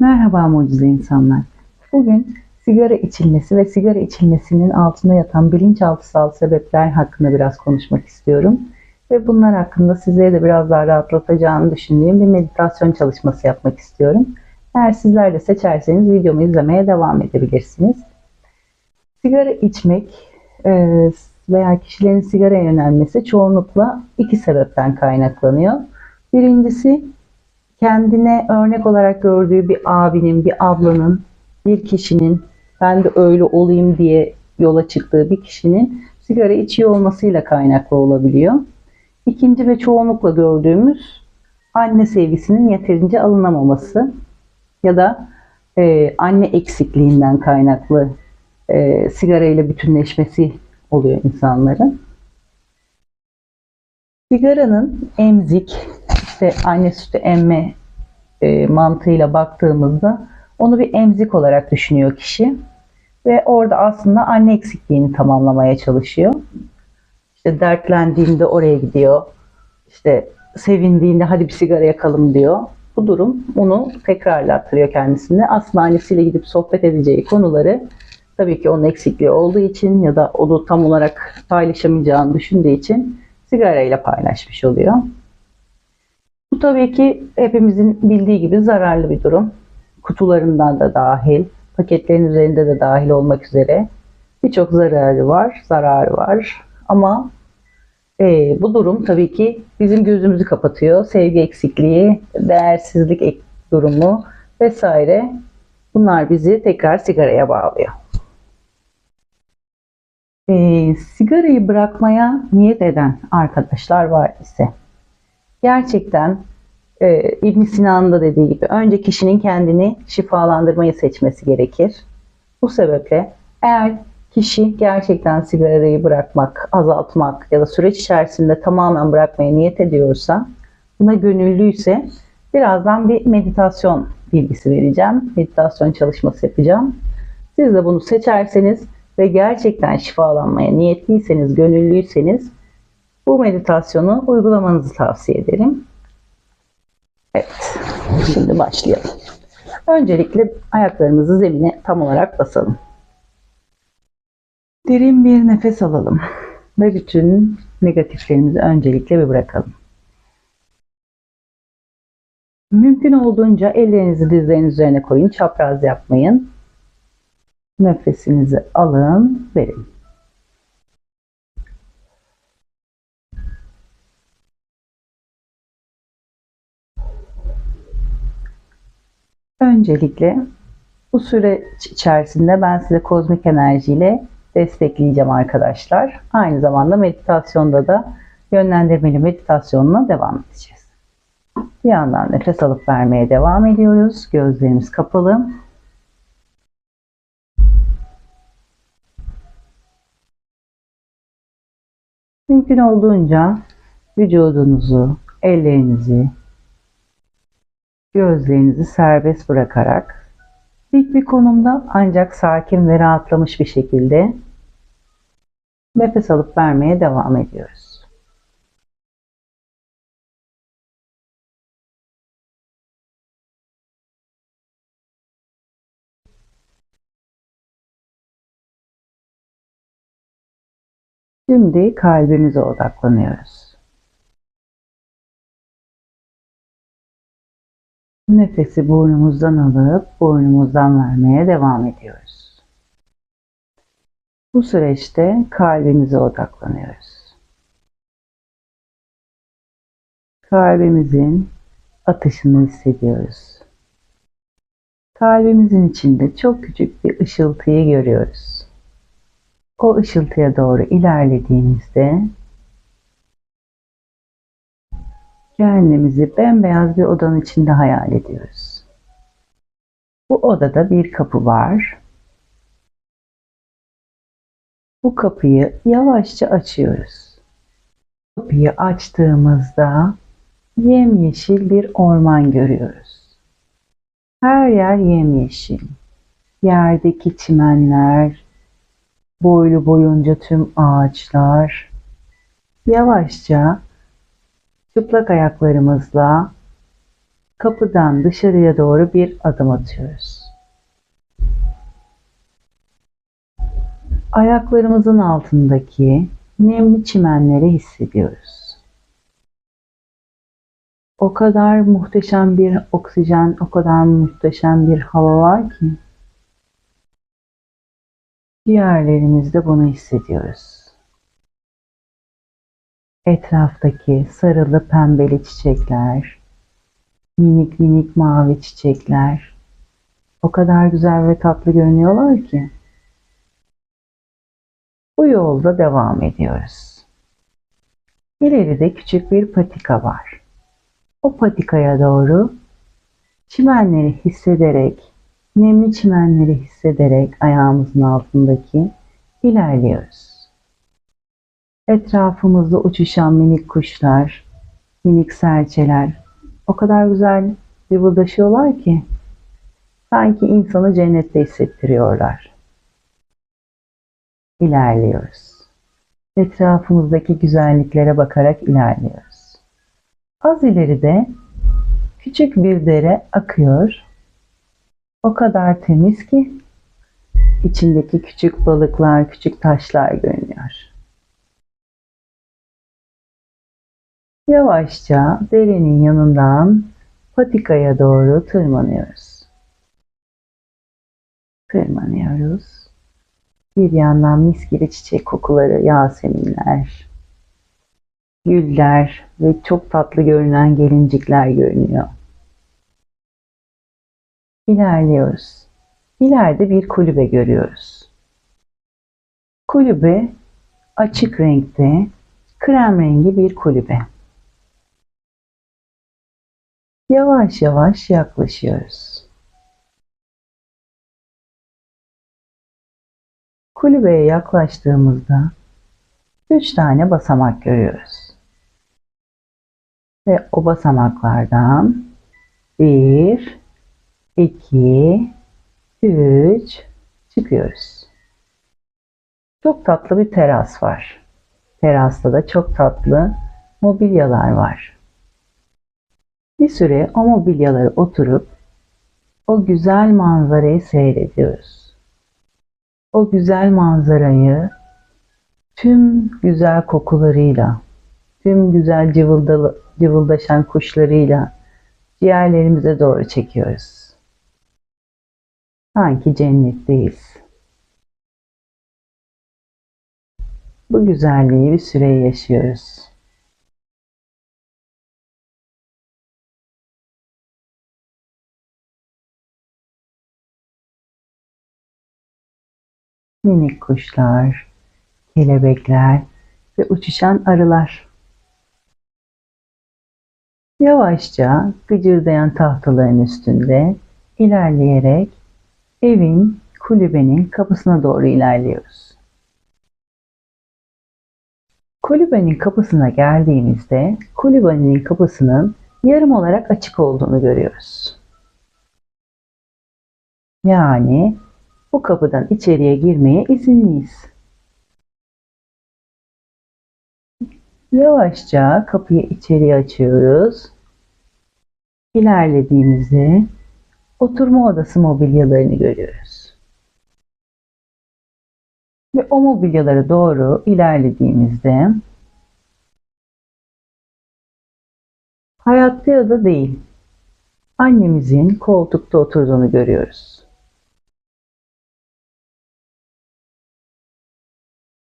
Merhaba mucize insanlar. Bugün sigara içilmesi ve sigara içilmesinin altında yatan bilinçaltısal sebepler hakkında biraz konuşmak istiyorum. Ve bunlar hakkında sizlere de biraz daha rahatlatacağını düşündüğüm bir meditasyon çalışması yapmak istiyorum. Eğer sizler de seçerseniz videomu izlemeye devam edebilirsiniz. Sigara içmek e, veya kişilerin sigaraya yönelmesi çoğunlukla iki sebepten kaynaklanıyor. Birincisi kendine örnek olarak gördüğü bir abinin, bir ablanın, bir kişinin ben de öyle olayım diye yola çıktığı bir kişinin sigara içiyor olmasıyla kaynaklı olabiliyor. İkinci ve çoğunlukla gördüğümüz anne sevgisinin yeterince alınamaması ya da e, anne eksikliğinden kaynaklı e, sigara ile bütünleşmesi oluyor insanların. Sigaranın emzik, işte anne sütü emme e, mantığıyla baktığımızda onu bir emzik olarak düşünüyor kişi. Ve orada aslında anne eksikliğini tamamlamaya çalışıyor. İşte dertlendiğinde oraya gidiyor. İşte sevindiğinde hadi bir sigara yakalım diyor. Bu durum onu tekrarlattırıyor kendisine. Aslında annesiyle gidip sohbet edeceği konuları tabii ki onun eksikliği olduğu için ya da onu tam olarak paylaşamayacağını düşündüğü için sigarayla paylaşmış oluyor. Bu tabii ki hepimizin bildiği gibi zararlı bir durum. Kutularından da dahil, paketlerin üzerinde de dahil olmak üzere birçok zararı var, zararı var. Ama e, bu durum tabii ki bizim gözümüzü kapatıyor. Sevgi eksikliği, değersizlik durumu vesaire. Bunlar bizi tekrar sigaraya bağlıyor. E, sigarayı bırakmaya niyet eden arkadaşlar var ise gerçekten e, ibn Sina'nın da dediği gibi önce kişinin kendini şifalandırmayı seçmesi gerekir. Bu sebeple eğer kişi gerçekten sigarayı bırakmak, azaltmak ya da süreç içerisinde tamamen bırakmaya niyet ediyorsa, buna gönüllüyse birazdan bir meditasyon bilgisi vereceğim. Meditasyon çalışması yapacağım. Siz de bunu seçerseniz ve gerçekten şifalanmaya niyetliyseniz, gönüllüyseniz bu meditasyonu uygulamanızı tavsiye ederim. Evet, şimdi başlayalım. Öncelikle ayaklarımızı zemine tam olarak basalım. Derin bir nefes alalım ve bütün negatiflerimizi öncelikle bir bırakalım. Mümkün olduğunca ellerinizi dizlerin üzerine koyun, çapraz yapmayın. Nefesinizi alın, verin. Öncelikle bu süreç içerisinde ben size kozmik enerjiyle destekleyeceğim arkadaşlar. Aynı zamanda meditasyonda da yönlendirmeli meditasyonuna devam edeceğiz. Bir yandan nefes alıp vermeye devam ediyoruz. Gözlerimiz kapalı. Mümkün olduğunca vücudunuzu, ellerinizi, gözlerinizi serbest bırakarak dik bir konumda ancak sakin ve rahatlamış bir şekilde nefes alıp vermeye devam ediyoruz. Şimdi kalbimize odaklanıyoruz. Nefesi burnumuzdan alıp burnumuzdan vermeye devam ediyoruz. Bu süreçte kalbimize odaklanıyoruz. Kalbimizin atışını hissediyoruz. Kalbimizin içinde çok küçük bir ışıltıyı görüyoruz. O ışıltıya doğru ilerlediğimizde kendimizi bembeyaz bir odanın içinde hayal ediyoruz. Bu odada bir kapı var. Bu kapıyı yavaşça açıyoruz. Kapıyı açtığımızda yemyeşil bir orman görüyoruz. Her yer yemyeşil. Yerdeki çimenler, boylu boyunca tüm ağaçlar yavaşça çıplak ayaklarımızla kapıdan dışarıya doğru bir adım atıyoruz. Ayaklarımızın altındaki nemli çimenleri hissediyoruz. O kadar muhteşem bir oksijen, o kadar muhteşem bir hava var ki ciğerlerimizde bunu hissediyoruz. Etraftaki sarılı pembeli çiçekler, minik minik mavi çiçekler o kadar güzel ve tatlı görünüyorlar ki. Bu yolda devam ediyoruz. İleride küçük bir patika var. O patikaya doğru çimenleri hissederek, nemli çimenleri hissederek ayağımızın altındaki ilerliyoruz. Etrafımızda uçuşan minik kuşlar, minik serçeler o kadar güzel cıvıldaşıyorlar ki sanki insanı cennette hissettiriyorlar. İlerliyoruz. Etrafımızdaki güzelliklere bakarak ilerliyoruz. Az ileride küçük bir dere akıyor. O kadar temiz ki içindeki küçük balıklar, küçük taşlar görünüyor. Yavaşça derenin yanından patikaya doğru tırmanıyoruz. Tırmanıyoruz. Bir yandan mis gibi çiçek kokuları, yaseminler, güller ve çok tatlı görünen gelincikler görünüyor. İlerliyoruz. İleride bir kulübe görüyoruz. Kulübe açık renkte, krem rengi bir kulübe. Yavaş yavaş yaklaşıyoruz. Kulübeye yaklaştığımızda üç tane basamak görüyoruz. Ve o basamaklardan bir, iki, üç çıkıyoruz. Çok tatlı bir teras var. Terasta da çok tatlı mobilyalar var. Bir süre o mobilyalara oturup o güzel manzarayı seyrediyoruz. O güzel manzarayı tüm güzel kokularıyla, tüm güzel cıvıldaşan kuşlarıyla ciğerlerimize doğru çekiyoruz. Sanki cennetteyiz. Bu güzelliği bir süre yaşıyoruz. minik kuşlar, kelebekler ve uçuşan arılar. Yavaşça gıcırdayan tahtaların üstünde ilerleyerek evin, kulübenin kapısına doğru ilerliyoruz. Kulübenin kapısına geldiğimizde kulübenin kapısının yarım olarak açık olduğunu görüyoruz. Yani bu kapıdan içeriye girmeye izinliyiz. Yavaşça kapıyı içeriye açıyoruz. İlerlediğimizde oturma odası mobilyalarını görüyoruz. Ve o mobilyalara doğru ilerlediğimizde hayatta ya da değil annemizin koltukta oturduğunu görüyoruz.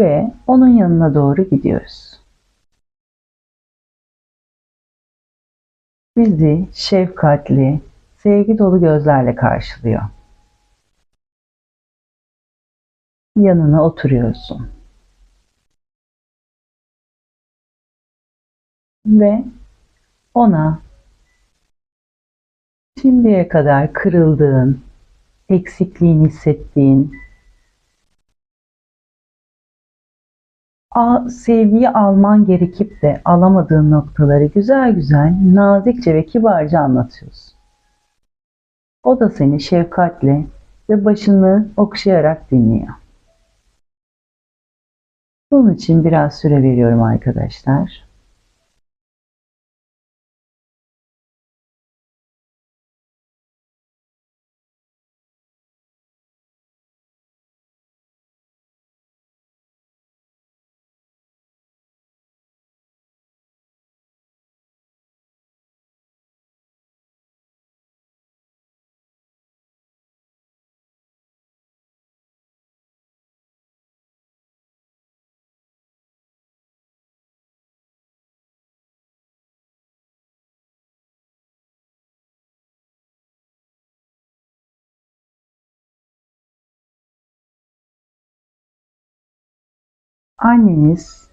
ve onun yanına doğru gidiyoruz. Bizi şefkatli, sevgi dolu gözlerle karşılıyor. Yanına oturuyorsun. Ve ona şimdiye kadar kırıldığın, eksikliğini hissettiğin, sevgiyi alman gerekip de alamadığın noktaları güzel güzel, nazikçe ve kibarca anlatıyorsun. O da seni şefkatle ve başını okşayarak dinliyor. Bunun için biraz süre veriyorum arkadaşlar. Anneniz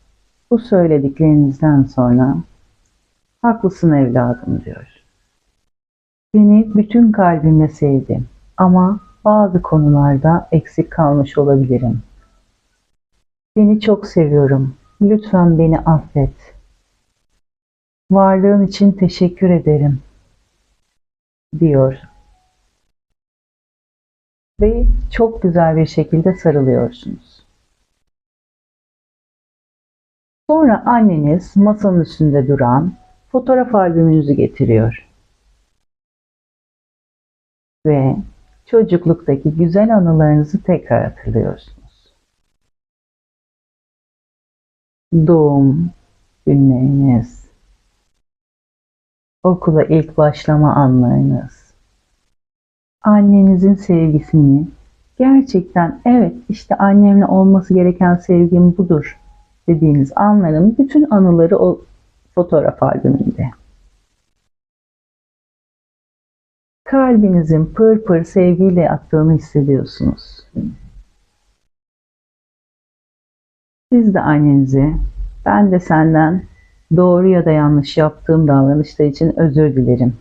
bu söylediklerinizden sonra haklısın evladım diyor. Seni bütün kalbimle sevdim ama bazı konularda eksik kalmış olabilirim. Seni çok seviyorum. Lütfen beni affet. Varlığın için teşekkür ederim diyor. Ve çok güzel bir şekilde sarılıyorsunuz. Sonra anneniz masanın üstünde duran fotoğraf albümünüzü getiriyor. Ve çocukluktaki güzel anılarınızı tekrar hatırlıyorsunuz. Doğum günleriniz, okula ilk başlama anlarınız, annenizin sevgisini gerçekten evet işte annemle olması gereken sevgim budur dediğiniz anların bütün anıları o fotoğraf albümünde. Kalbinizin pır pır sevgiyle attığını hissediyorsunuz. Siz de annenize ben de senden doğru ya da yanlış yaptığım davranışlar için özür dilerim.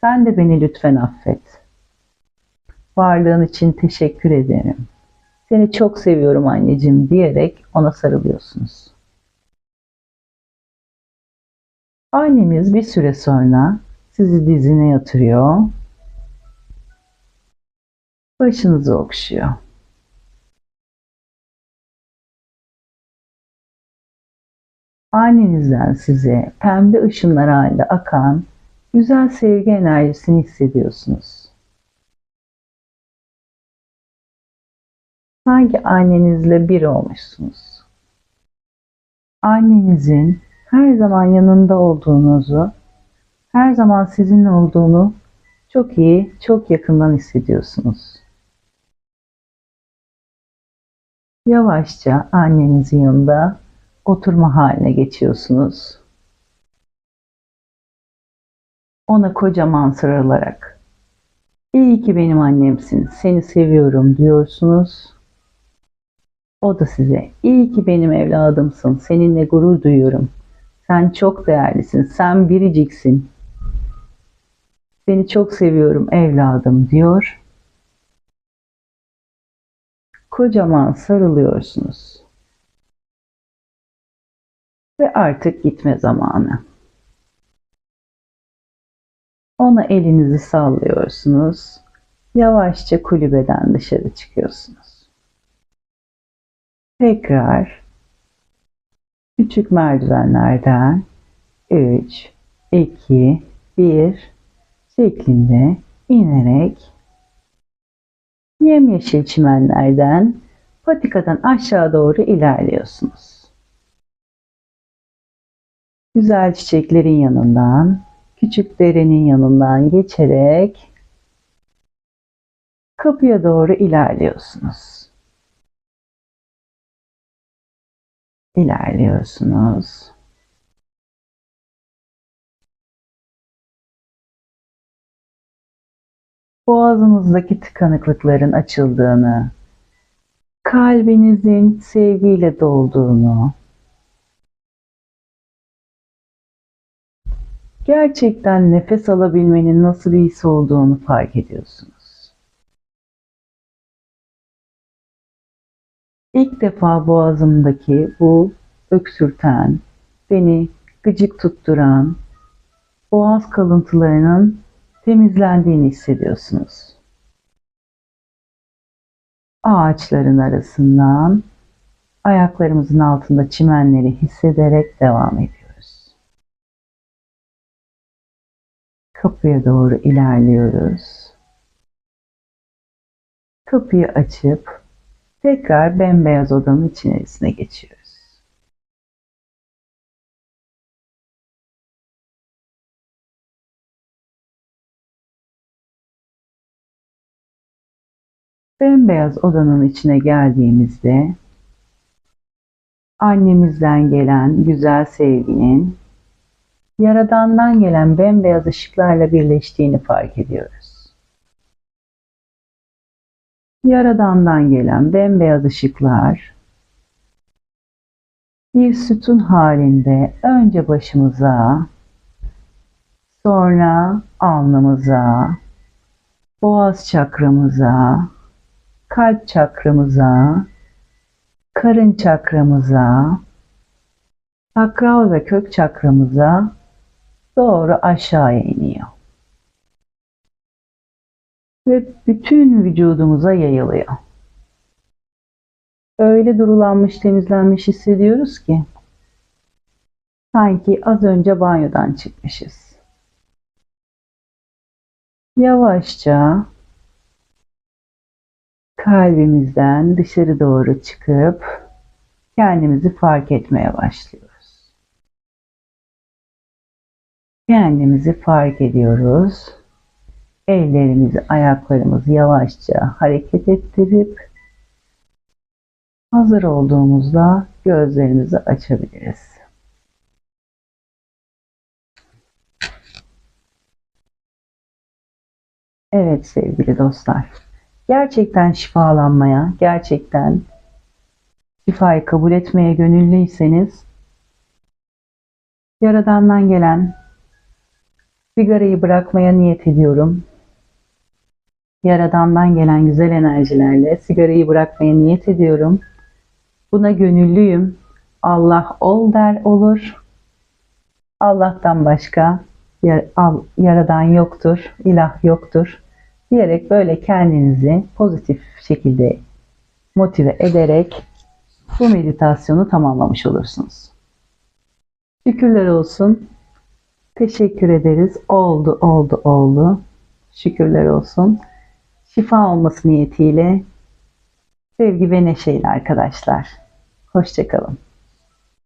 Sen de beni lütfen affet. Varlığın için teşekkür ederim. Seni çok seviyorum anneciğim diyerek ona sarılıyorsunuz. Anneniz bir süre sonra sizi dizine yatırıyor. Başınızı okşuyor. Annenizden size pembe ışınlar halinde akan güzel sevgi enerjisini hissediyorsunuz. Sanki annenizle bir olmuşsunuz. Annenizin her zaman yanında olduğunuzu, her zaman sizinle olduğunu çok iyi, çok yakından hissediyorsunuz. Yavaşça annenizin yanında oturma haline geçiyorsunuz. Ona kocaman sarılarak İyi ki benim annemsin, seni seviyorum diyorsunuz. O da size iyi ki benim evladımsın, seninle gurur duyuyorum. Sen çok değerlisin, sen biriciksin. Seni çok seviyorum evladım diyor. Kocaman sarılıyorsunuz. Ve artık gitme zamanı. Ona elinizi sallıyorsunuz. Yavaşça kulübeden dışarı çıkıyorsunuz. Tekrar küçük merdivenlerden 3, 2, 1 şeklinde inerek yemyeşil çimenlerden patikadan aşağı doğru ilerliyorsunuz. Güzel çiçeklerin yanından, küçük derenin yanından geçerek kapıya doğru ilerliyorsunuz. İlerliyorsunuz. boğazınızdaki tıkanıklıkların açıldığını, kalbinizin sevgiyle dolduğunu, gerçekten nefes alabilmenin nasıl bir his olduğunu fark ediyorsunuz. İlk defa boğazımdaki bu öksürten, beni gıcık tutturan boğaz kalıntılarının temizlendiğini hissediyorsunuz. Ağaçların arasından ayaklarımızın altında çimenleri hissederek devam ediyoruz. Kapıya doğru ilerliyoruz. Kapıyı açıp tekrar bembeyaz odanın içerisine geçiyoruz. bembeyaz odanın içine geldiğimizde annemizden gelen güzel sevginin Yaradan'dan gelen bembeyaz ışıklarla birleştiğini fark ediyoruz. Yaradan'dan gelen bembeyaz ışıklar bir sütun halinde önce başımıza, sonra alnımıza, boğaz çakramıza, kalp çakramıza, karın çakramıza, sakral ve kök çakramıza doğru aşağıya iniyor. Ve bütün vücudumuza yayılıyor. Öyle durulanmış, temizlenmiş hissediyoruz ki sanki az önce banyodan çıkmışız. Yavaşça kalbimizden dışarı doğru çıkıp kendimizi fark etmeye başlıyoruz. Kendimizi fark ediyoruz. Ellerimizi, ayaklarımızı yavaşça hareket ettirip hazır olduğumuzda gözlerimizi açabiliriz. Evet sevgili dostlar. Gerçekten şifalanmaya, gerçekten şifayı kabul etmeye gönüllüyseniz Yaradan'dan gelen sigarayı bırakmaya niyet ediyorum. Yaradan'dan gelen güzel enerjilerle sigarayı bırakmaya niyet ediyorum. Buna gönüllüyüm. Allah ol der olur. Allah'tan başka yaradan yoktur, ilah yoktur diyerek böyle kendinizi pozitif şekilde motive ederek bu meditasyonu tamamlamış olursunuz. Şükürler olsun. Teşekkür ederiz. Oldu, oldu, oldu. Şükürler olsun. Şifa olması niyetiyle sevgi ve neşeyle arkadaşlar. Hoşçakalın.